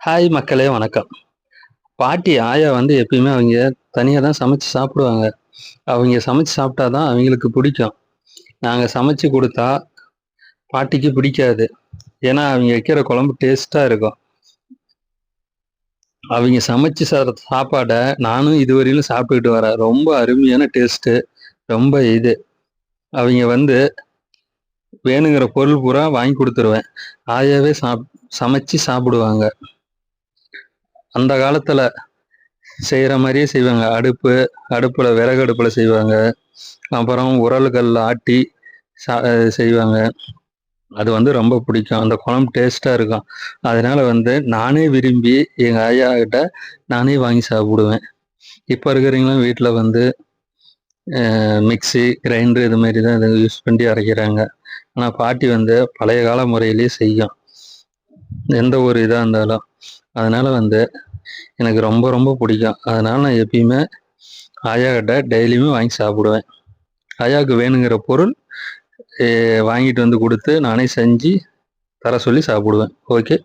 Hi மக்களே வணக்கம். பாட்டி ஆயா வந்து எப்பயுமே அவங்க தனியாக தான் சமைச்சு சாப்பிடுவாங்க. அவங்க சமைச்சு சாப்பிட்டா தான் அவங்களுக்கு பிடிக்கும். நாங்கள் சமைச்சு கொடுத்தா பாட்டிக்கு பிடிக்காது. ஏன்னா அவங்க வைக்கிற குழம்பு டேஸ்ட்டாக இருக்கும். அவங்க சமைச்சு சா சாப்பாடை நானும் இதுவரையிலும் சாப்பிட்டுக்கிட்டு வரேன். ரொம்ப அருமையான டேஸ்ட்டு ரொம்ப இது. அவங்க வந்து வேணுங்கிற பொருள் பூரா வாங்கி கொடுத்துருவேன். ஆயாவே சாப் சமைச்சு சாப்பிடுவாங்க. அந்த காலத்துல செய்யற மாதிரியே செய்வாங்க. அடுப்பு அடுப்புல விறகு அடுப்புல செய்வாங்க. அப்புறம் உரல்கள் ஆட்டி சா- செய்வாங்க. அது வந்து ரொம்ப பிடிக்கும். அந்த குழம்பு டேஸ்டா இருக்கும். அதனால வந்து நானே விரும்பி எங்க ஐயா கிட்ட நானே வாங்கி சாப்பிடுவேன். இப்போ இருக்கிறவங்களும் வீட்டில் வந்து மிக்ஸி கிரைண்டர் இது மாதிரி தான் இதை யூஸ் பண்ணி அரைக்கிறாங்க. ஆனால் பாட்டி வந்து பழைய கால முறையிலேயே செய்யும். எந்த ஒரு இதாக இருந்தாலும். அதனால் வந்து எனக்கு ரொம்ப ரொம்ப பிடிக்கும். அதனால் நான் எப்பயுமே ஆயா கிட்ட டெய்லியுமே வாங்கி சாப்பிடுவேன். ஆயாவுக்கு வேணுங்கிற பொருள் வாங்கிட்டு வந்து கொடுத்து நானே செஞ்சு தர சொல்லி சாப்பிடுவேன். ஓகே?